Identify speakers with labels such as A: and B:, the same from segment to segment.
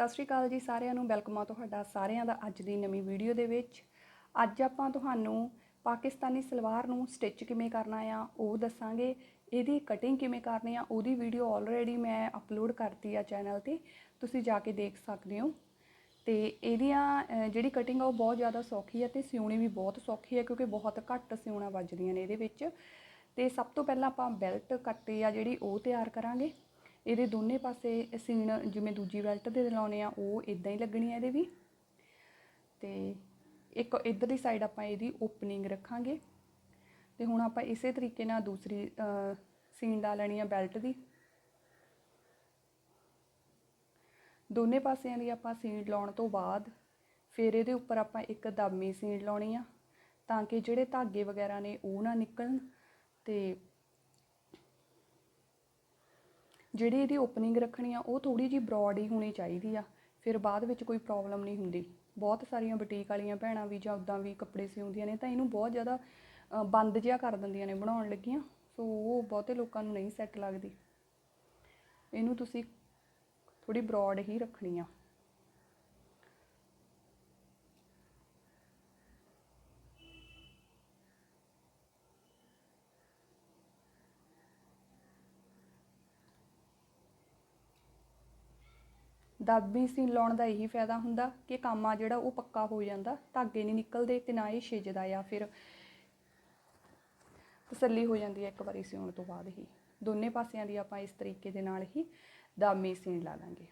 A: ਸਤਿ ਸ਼੍ਰੀ ਅਕਾਲ ਜੀ ਸਾਰਿਆਂ ਨੂੰ। ਵੈਲਕਮ ਆ ਤੁਹਾਡਾ ਸਾਰਿਆਂ ਦਾ ਅੱਜ ਦੀ ਨਵੀਂ ਵੀਡੀਓ ਦੇ ਵਿੱਚ। ਅੱਜ ਆਪਾਂ ਤੁਹਾਨੂੰ ਪਾਕਿਸਤਾਨੀ ਸਲਵਾਰ ਨੂੰ ਸਟਿਚ ਕਿਵੇਂ ਕਰਨਾ ਆ, ਉਹ ਦੱਸਾਂਗੇ। ਇਹਦੀ ਕਟਿੰਗ ਕਿਵੇਂ ਕਰਨੀ ਆ, ਉਹਦੀ ਵੀਡੀਓ ਆਲਰੇਡੀ ਮੈਂ ਅਪਲੋਡ ਕਰਤੀ ਆ ਚੈਨਲ ਤੇ। ਤੁਸੀਂ ਜਾ ਕੇ ਦੇਖ ਸਕਦੇ ਹੋ। ਤੇ ਇਹਦੀਆਂ ਜਿਹੜੀ ਕਟਿੰਗ ਆ ਉਹ ਬਹੁਤ ਜ਼ਿਆਦਾ ਸੌਖੀ ਆ ਤੇ ਸਿਉਣੀ ਵੀ ਬਹੁਤ ਸੌਖੀ ਹੈ ਕਿਉਂਕਿ ਬਹੁਤ ਘੱਟ ਸਿਉਣਾ ਵੱਜਦੀਆਂ ਨੇ ਇਹਦੇ ਵਿੱਚ। ਤੇ ਸਭ ਤੋਂ ਪਹਿਲਾਂ ਆਪਾਂ ਬੈਲਟ ਕੱਟੇ ਆ ਜਿਹੜੀ ਉਹ ਤਿਆਰ ਕਰਾਂਗੇ। ਇਹਦੇ ਦੋਨੇ ਪਾਸੇ ਸੀਨ ਜਿਵੇਂ ਦੂਜੀ ਬੈਲਟ ਦੇ ਲਾਉਣੇ ਆ ਉਹ ਇਦਾਂ ਹੀ ਲੱਗਣੀ ਆ ਇਹਦੇ ਵੀ। ਤੇ ਇੱਕ ਇਧਰਲੀ ਸਾਈਡ ਆਪਾਂ ਇਹਦੀ ਓਪਨਿੰਗ ਰੱਖਾਂਗੇ। ਤੇ ਹੁਣ ਆਪਾਂ ਇਸੇ ਤਰੀਕੇ ਨਾਲ ਦੂਸਰੀ ਅਹ, ਸੀਨ ਲਾ ਲੈਣੀ ਆ ਬੈਲਟ ਦੀ। ਦੋਨੇ ਪਾਸਿਆਂ ਦੀ ਆਪਾਂ ਸੀਨ ਲਾਉਣ ਤੋਂ ਬਾਅਦ ਫਿਰ ਇਹਦੇ ਉੱਪਰ ਆਪਾਂ ਇੱਕ ਦਾਮੀ ਸੀਨ ਲਾਉਣੀ ਆ ਤਾਂ ਕਿ ਜਿਹੜੇ ਧਾਗੇ ਵਗੈਰਾ ਨੇ ਉਹ ਨਾ ਨਿਕਲਣ ਤੇ ਜਿਹੜੀ ਇਹਦੀ ਓਪਨਿੰਗ ਰੱਖਣੀ ਆ, ਉਹ ਥੋੜੀ ਜੀ ਬ੍ਰੌਡ ਹੀ ਹੋਣੀ ਚਾਹੀਦੀ ਆ। ਫਿਰ ਬਾਅਦ ਵਿੱਚ ਕੋਈ ਪ੍ਰੋਬਲਮ ਨਹੀਂ ਹੁੰਦੀ। ਬਹੁਤ ਸਾਰੀਆਂ ਬੁਟੀਕ ਵਾਲੀਆਂ ਭੈਣਾਂ ਵੀ ਜਾਂ ਉਦਾਂ ਵੀ ਕੱਪੜੇ ਸਿਉਂਦੀਆਂ ਨੇ ਤਾਂ ਇਹਨੂੰ ਬਹੁਤ ਜ਼ਿਆਦਾ ਬੰਦ ਜਿਹਾ ਕਰ ਦਿੰਦੀਆਂ ਨੇ ਬਣਾਉਣ ਲੱਗੀਆਂ। ਸੋ ਉਹ ਬਹੁਤੇ ਲੋਕਾਂ ਨੂੰ ਨਹੀਂ ਸੈੱਟ ਲੱਗਦੀ। ਇਹਨੂੰ ਤੁਸੀਂ ਥੋੜੀ ਬ੍ਰੌਡ ਹੀ ਰੱਖਣੀ ਆ। ਦਾਬੀ ਸੀ, ਲਾਉਣ ਦਾ ਇਹੀ ਫਾਇਦਾ ਹੁੰਦਾ ਕਿ ਕੰਮ ਆ ਜਿਹੜਾ ਉਹ ਪੱਕਾ ਹੋ ਜਾਂਦਾ, ਧਾਗੇ ਨਹੀਂ ਨਿਕਲਦੇ ਤੇ ਨਾ ਇਹ ਛਿਜਦਾ ਆ, ਫਿਰ ਤਸੱਲੀ ਹੋ ਜਾਂਦੀ ਹੈ ਇੱਕ ਵਾਰੀ ਸਿਉਣ ਤੋਂ ਬਾਅਦ ਹੀ। ਦੋਨੇ ਪਾਸਿਆਂ ਦੀ ਆਪਾਂ ਇਸ ਤਰੀਕੇ ਦੇ ਨਾਲ ਹੀ ਦਾਮੀ ਸੀਨ ਲਾ ਲਾਂਗੇ।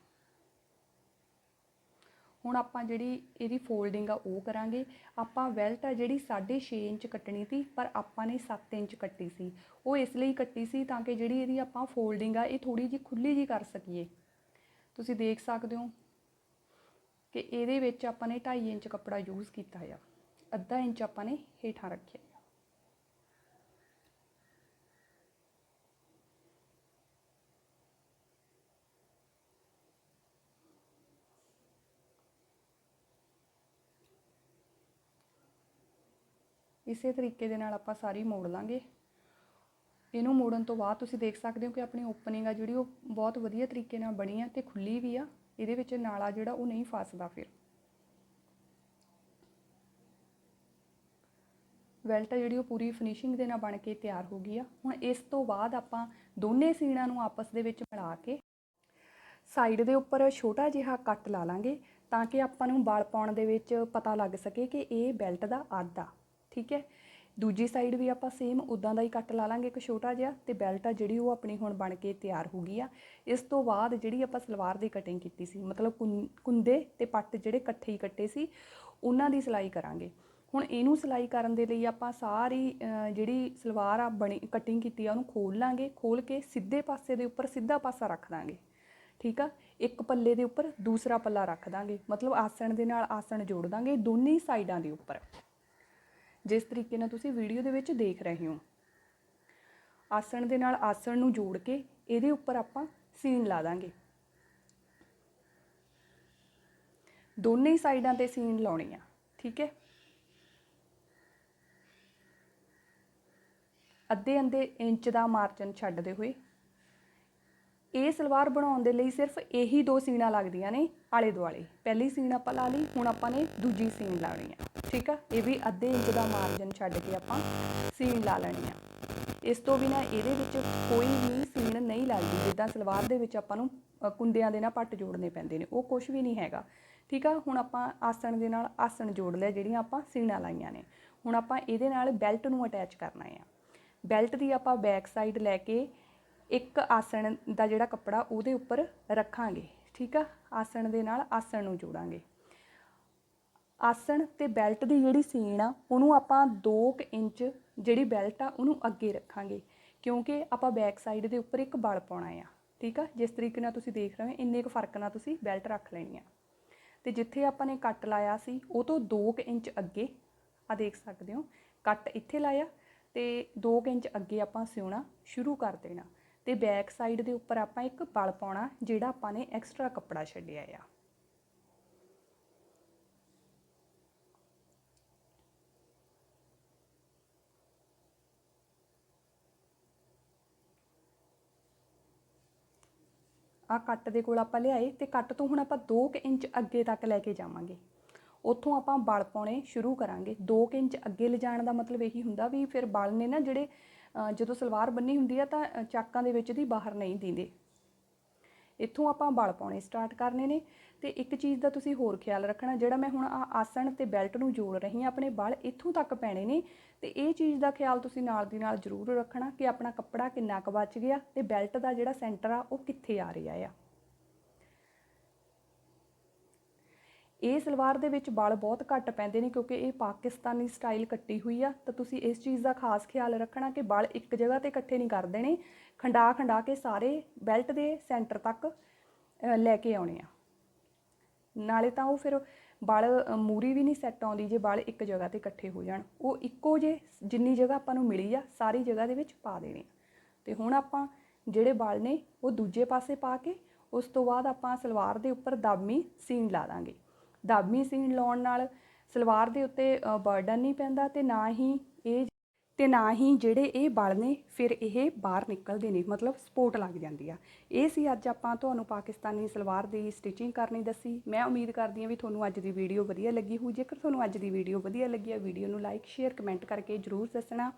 A: ਹੁਣ ਆਪਾਂ ਜਿਹੜੀ ਇਹਦੀ ਫੋਲਡਿੰਗ ਆ ਉਹ ਕਰਾਂਗੇ। ਆਪਾਂ ਵੈਲਟ ਆ ਜਿਹੜੀ 6.5 ਇੰਚ ਕੱਟਣੀ ਸੀ, ਪਰ ਆਪਾਂ ਨੇ 7 ਇੰਚ ਕੱਟੀ ਸੀ। ਉਹ ਇਸ ਲਈ ਕੱਟੀ ਸੀ ਤਾਂ ਕਿ ਜਿਹੜੀ ਇਹਦੀ ਆਪਾਂ ਫੋਲਡਿੰਗ ਆ, ਇਹ ਥੋੜੀ ਜਿਹੀ ਖੁੱਲੀ ਜੀ ਕਰ ਸਕੀਏ। ਤੁਸੀਂ ਦੇਖ ਸਕਦੇ ਹੋ ਕਿ ਇਹਦੇ ਵਿੱਚ ਆਪਾਂ ਨੇ 2.5 ਇੰਚ ਕੱਪੜਾ ਯੂਜ਼ ਕੀਤਾ ਆ। ਅੱਧਾ ਇੰਚ ਆਪਾਂ ਨੇ ਹੇਠਾਂ ਰੱਖਿਆ ਇਸੇ ਤਰੀਕੇ ਦੇ ਨਾਲ ਆਪਾਂ ਸਾਰੀ ਮੋੜ ਲਾਂਗੇ। ਇਹਨੂੰ ਮੋੜਨ ਤੋਂ ਬਾਅਦ ਤੁਸੀਂ ਦੇਖ ਸਕਦੇ ਹੋ ਕਿ ਆਪਣੀ ਓਪਨਿੰਗ ਆ ਜਿਹੜੀ ਉਹ ਬਹੁਤ ਵਧੀਆ ਤਰੀਕੇ ਨਾਲ ਬਣੀ ਆ ਤੇ ਖੁੱਲੀ ਵੀ ਆ, ਇਹਦੇ ਵਿੱਚ ਨਾਲਾ ਜਿਹੜਾ ਉਹ ਨਹੀਂ ਫਸਦਾ ਫਿਰ। ਵੈਲਟ ਆ ਜਿਹੜੀ ਉਹ ਪੂਰੀ ਫਿਨਿਸ਼ਿੰਗ ਦੇ ਨਾਲ ਬਣ ਕੇ ਤਿਆਰ ਹੋ ਗਈ ਆ। ਹੁਣ ਇਸ ਤੋਂ ਬਾਅਦ ਆਪਾਂ ਦੋਨੇ ਸੀਣਾਂ ਨੂੰ ਆਪਸ ਦੇ ਵਿੱਚ ਮਿਲਾ ਕੇ ਸਾਈਡ ਦੇ ਉੱਪਰ ਛੋਟਾ ਜਿਹਾ ਕੱਟ ਲਾ ਲਾਂਗੇ ਤਾਂ ਕਿ ਆਪਾਂ ਨੂੰ ਬਾਲ ਪਾਉਣ ਦੇ ਵਿੱਚ ਪਤਾ ਲੱਗ ਸਕੇ ਕਿ ਇਹ ਬੈਲਟ ਦਾ ਅੱਧ ਆ। ਠੀਕ ਹੈ? ਦੂਜੀ ਸਾਈਡ ਵੀ ਆਪਾਂ ਸੇਮ ਉਦਾਂ ਦਾ ਹੀ ਕੱਟ ਲਾ ਲਾਂਗੇ ਇੱਕ ਛੋਟਾ ਜਿਹਾ ਤੇ ਬੈਲਟ ਆ ਜਿਹੜੀ ਉਹ ਆਪਣੀ ਹੁਣ ਬਣ ਕੇ ਤਿਆਰ ਹੋ ਗਈ ਆ। ਇਸ ਤੋਂ ਬਾਅਦ ਜਿਹੜੀ ਆਪਾਂ ਸਲਵਾਰ ਦੀ ਕਟਿੰਗ ਕੀਤੀ ਸੀ, ਮਤਲਬ ਕੁੰ- ਕੁੰਦੇ ਤੇ ਪੱਟ ਜਿਹੜੇ ਇਕੱਠੇ ਹੀ ਕੱਟੇ ਸੀ, ਉਹਨਾਂ ਦੀ ਸਿਲਾਈ ਕਰਾਂਗੇ। ਹੁਣ ਇਹਨੂੰ ਸਿਲਾਈ ਕਰਨ ਦੇ ਲਈ ਆਪਾਂ ਸਾਰੀ ਜਿਹੜੀ ਸਲਵਾਰ ਆ ਬਣੀ ਕਟਿੰਗ ਕੀਤੀ ਆ ਉਹਨੂੰ ਖੋਲ ਲਾਂਗੇ, ਖੋਲ ਕੇ ਸਿੱਧੇ ਪਾਸੇ ਦੇ ਉੱਪਰ ਸਿੱਧਾ ਪਾਸਾ ਰੱਖ ਦਾਂਗੇ। ਠੀਕ ਆ? ਇੱਕ ਪੱਲੇ ਦੇ ਉੱਪਰ ਦੂਸਰਾ ਪੱਲਾ ਰੱਖ ਦਾਂਗੇ। ਮਤਲਬ ਆਸਣ ਦੇ ਨਾਲ ਆਸਣ ਜੋੜ ਦਾਂਗੇ, ਦੋਨੇ ਸਾਈਡਾਂ ਦੇ ਉੱਪਰ। ਜਿਸ ਤਰੀਕੇ ਨਾਲ ਤੁਸੀਂ ਵੀਡੀਓ ਦੇ ਵਿੱਚ ਦੇਖ ਰਹੇ ਹੋ। ਆਸਣ ਦੇ ਨਾਲ ਆਸਣ ਨੂੰ ਜੋੜ ਕੇ ਇਹਦੇ ਉੱਪਰ ਆਪਾਂ ਸੀਨ ਲਾ ਦਾਂਗੇ। ਦੋਨੇ ਸਾਈਡਾਂ ਤੇ ਸੀਨ ਲਾਉਣੀ ਆ, ਠੀਕ ਹੈ? ਅੱਧੇ ਅੰਦੇ ਇੰਚ ਦਾ ਮਾਰਜਨ ਛੱਡਦੇ ਹੋਏ ਇਹ ਸਲਵਾਰ ਬਣਾਉਣ ਦੇ ਲਈ ਸਿਰਫ ਇਹੀ ਦੋ ਸੀਣਾ ਲੱਗਦੀਆਂ ਨੇ ਆਲੇ ਦੁਆਲੇ। ਪਹਿਲੀ ਸੀਨ ਆਪਾਂ ਲਾ ਲਈ, ਹੁਣ ਆਪਾਂ ਨੇ ਦੂਜੀ ਸੀਨ ਲਾਉਣੀ ਆ। ਠੀਕ ਆ? ਇਹ ਵੀ ਅੱਧੇ ਇੰਚ ਦਾ ਮਾਰਜਨ ਛੱਡ ਕੇ ਆਪਾਂ ਸੀਨ ਲਾ ਲੈਣੀ ਆ। ਇਸ ਤੋਂ ਬਿਨਾ ਇਹਦੇ ਵਿੱਚ ਕੋਈ ਵੀ ਸੀਨ ਨਹੀਂ ਲੱਗਦੀ ਜਿੱਦਾਂ ਸਲਵਾਰ ਦੇ ਵਿੱਚ ਆਪਾਂ ਨੂੰ ਕੁੰਦਿਆਂ ਦੇ ਨਾਲ ਪੱਟ ਜੋੜਨੇ ਪੈਂਦੇ ਨੇ। ਉਹ ਕੁਝ ਵੀ ਨਹੀਂ ਹੈਗਾ। ਠੀਕ ਆ? ਹੁਣ ਆਪਾਂ ਆਸਣ ਦੇ ਨਾਲ ਆਸਣ ਜੋੜ ਲਿਆ, ਜਿਹੜੀਆਂ ਆਪਾਂ ਸੀਣਾ ਲਾਈਆਂ ਨੇ। ਹੁਣ ਆਪਾਂ ਇਹਦੇ ਨਾਲ ਬੈਲਟ ਨੂੰ ਅਟੈਚ ਕਰਨਾ ਆ। ਬੈਲਟ ਦੀ ਆਪਾਂ ਬੈਕ ਸਾਈਡ ਲੈ ਕੇ ਇੱਕ ਆਸਣ ਦਾ ਜਿਹੜਾ ਕੱਪੜਾ ਉਹਦੇ ਉੱਪਰ ਰੱਖਾਂਗੇ, ਠੀਕ ਆ? ਆਸਣ ਦੇ ਨਾਲ ਆਸਣ ਨੂੰ ਜੋੜਾਂਗੇ। ਆਸਣ ਤੇ ਬੈਲਟ ਦੀ ਜਿਹੜੀ ਸੀਨ ਆ, ਉਹਨੂੰ ਆਪਾਂ 2 ਇੰਚ ਜਿਹੜੀ ਬੈਲਟ ਆ, ਉਹਨੂੰ ਅੱਗੇ ਰੱਖਾਂਗੇ। ਕਿਉਂਕਿ ਆਪਾਂ ਬੈਕ ਸਾਈਡ ਦੇ ਉੱਪਰ ਇੱਕ ਬਲ ਪਾਉਣਾ ਆ, ਠੀਕ ਆ? ਜਿਸ ਤਰੀਕੇ ਨਾਲ ਤੁਸੀਂ ਦੇਖ ਰਹੇ ਹੋ, ਇੰਨੇ ਕੁ ਫ਼ਰਕ ਨਾਲ ਤੁਸੀਂ ਬੈਲਟ ਰੱਖ ਲੈਣੀ ਆ। ਤੇ ਜਿੱਥੇ ਆਪਾਂ ਨੇ ਕੱਟ ਲਾਇਆ ਸੀ, ਉਹ ਤੋਂ 2 ਇੰਚ ਅੱਗੇ ਆ ਦੇਖ ਸਕਦੇ ਹੋ, ਕੱਟ ਇੱਥੇ ਲਾਇਆ ਤੇ 2 ਇੰਚ ਅੱਗੇ ਆਪਾਂ ਸਿਉਣਾ ਸ਼ੁਰੂ ਕਰ ਦੇਣਾ। ਤੇ ਬੈਕ ਸਾਈਡ ਦੇ ਉੱਪਰ ਆਪਾਂ ਇੱਕ ਬਲ ਪਾਉਣਾ, ਜਿਹੜਾ ਆਪਾਂ ਨੇ ਐਕਸਟਰਾ ਕੱਪੜਾ ਛੱਡਿਆ ਆ। ਆ ਕੱਟ ਦੇ ਕੋਲ ਆਪਾਂ ਲਿਆਏ ਤੇ ਕੱਟ ਤੋਂ ਹੁਣ ਆਪਾਂ 2 ਇੰਚ ਅੱਗੇ ਤੱਕ ਲੈ ਕੇ ਜਾਵਾਂਗੇ। ਉੱਥੋਂ ਆਪਾਂ ਬਲ ਪਾਉਣੇ ਸ਼ੁਰੂ ਕਰਾਂਗੇ। 2 ਇੰਚ ਅੱਗੇ ਲਿਜਾਣ ਦਾ ਮਤਲਬ ਇਹੀ ਹੁੰਦਾ ਵੀ ਫਿਰ ਬਲ ਨੇ ਨਾ ਜਿਹੜੇ ਜਦੋਂ ਸਲਵਾਰ ਬੰਨੀ ਹੁੰਦੀ ਆ ਤਾਂ ਚਾਕਾਂ ਦੇ ਵਿੱਚ ਦੀ ਬਾਹਰ ਨਹੀਂ ਦਿੰਦੇ। ਇੱਥੋਂ ਆਪਾਂ ਬਲ ਪਾਉਣੇ ਸਟਾਰਟ ਕਰਨੇ ਨੇ। ਤੇ ਇੱਕ ਚੀਜ਼ ਦਾ ਤੁਸੀਂ ਹੋਰ ਖਿਆਲ ਰੱਖਣਾ, ਜਿਹੜਾ ਮੈਂ ਹੁਣ ਆ ਆਸਣ ਤੇ ਬੈਲਟ ਨੂੰ ਜੋੜ ਰਹੀ ਹਾਂ, ਆਪਣੇ ਬਲ ਇੱਥੋਂ ਤੱਕ ਪੈਣੇ ਨੇ। ਤੇ ਇਹ ਚੀਜ਼ ਦਾ ਖਿਆਲ ਤੁਸੀਂ ਨਾਲ ਦੀ ਨਾਲ ਜ਼ਰੂਰ ਰੱਖਣਾ ਕਿ ਆਪਣਾ ਕੱਪੜਾ ਕਿੰਨਾ ਕੁ ਬਚ ਗਿਆ ਤੇ ਬੈਲਟ ਦਾ ਜਿਹੜਾ ਸੈਂਟਰ ਆ, ਉਹ ਕਿੱਥੇ ਆ ਰਿਹਾ ਆ। ਇਹ ਸਲਵਾਰ ਦੇ ਵਿੱਚ ਬਲ ਬਹੁਤ ਘੱਟ ਪੈਂਦੇ ਨੇ ਕਿਉਂਕਿ ਇਹ ਪਾਕਿਸਤਾਨੀ ਸਟਾਈਲ ਕੱਟੀ ਹੋਈ ਆ ਤਾਂ ਤੁਸੀਂ ਇਸ ਚੀਜ਼ ਦਾ ਖਾਸ ਖਿਆਲ ਰੱਖਣਾ ਕਿ ਬਲ ਇੱਕ ਜਗ੍ਹਾ ਤੇ ਇਕੱਠੇ ਨਹੀਂ ਕਰ ਦੇਣੇ ਖੰਡਾ ਖੰਡਾ ਕੇ ਸਾਰੇ ਬੈਲਟ ਦੇ ਸੈਂਟਰ ਤੱਕ ਲੈ ਕੇ ਆਉਣੇ ਆ। ਨਾਲੇ ਤਾਂ ਉਹ ਫਿਰ ਬਲ ਅ, ਮੂਰੀ ਵੀ ਨਹੀਂ ਸੈੱਟ ਆਉਂਦੀ ਜੇ ਬਲ ਇੱਕ ਜਗ੍ਹਾ ਤੇ ਇਕੱਠੇ ਹੋ ਜਾਣ। ਉਹ ਇੱਕੋ ਜੇ ਜਿੰਨੀ ਜਗ੍ਹਾ ਆਪਾਂ ਨੂੰ ਮਿਲੀ ਆ ਸਾਰੀ ਜਗ੍ਹਾ ਦੇ ਵਿੱਚ ਪਾ ਦੇਣੇ ਤੇ ਹੁਣ ਆਪਾਂ ਜਿਹੜੇ ਬਲ ਨੇ ਉਹ ਦੂਜੇ ਪਾਸੇ ਪਾ ਕੇ ਉਸ ਤੋਂ ਬਾਅਦ ਆਪਾਂ ਸਲਵਾਰ ਦੇ ਉੱਪਰ ਦਾਬਮੀ ਸੀਨ ਲਾ ਦਾਂਗੇ। ਦਾਬਮੀ ਸੀਨ ਲਾਉਣ ਨਾਲ ਸਲਵਾਰ ਦੇ ਉੱਤੇ ਬਰਡਨ ਨਹੀਂ ਪੈਂਦਾ ਤੇ ਨਾ ਹੀ ਇਹ, ਤੇ ਨਾ ਹੀ ਜਿਹੜੇ ਇਹ ਬਲ ਨੇ, ਫਿਰ ਇਹ ਬਾਹਰ ਨਿਕਲਦੇ ਨੇ, ਮਤਲਬ ਸਪੋਰਟ ਲੱਗ ਜਾਂਦੀ ਆ। ਇਹ ਸੀ ਅੱਜ ਆਪਾਂ ਤੁਹਾਨੂੰ ਪਾਕਿਸਤਾਨੀ ਸਲਵਾਰ ਦੀ ਸਟਿਚਿੰਗ ਕਰਨੀ ਦੱਸੀ। ਮੈਂ ਉਮੀਦ ਕਰਦੀ ਹਾਂ ਵੀ ਤੁਹਾਨੂੰ ਅੱਜ ਦੀ ਵੀਡੀਓ ਵਧੀਆ ਲੱਗੀ ਹੋਊ। ਜੇਕਰ ਤੁਹਾਨੂੰ ਅੱਜ ਦੀ ਵੀਡੀਓ ਵਧੀਆ ਲੱਗੀ ਆ ਵੀਡੀਓ ਨੂੰ ਲਾਈਕ ਸ਼ੇਅਰ ਕਮੈਂਟ ਕਰਕੇ ਜਰੂਰ ਦੱਸਣਾ।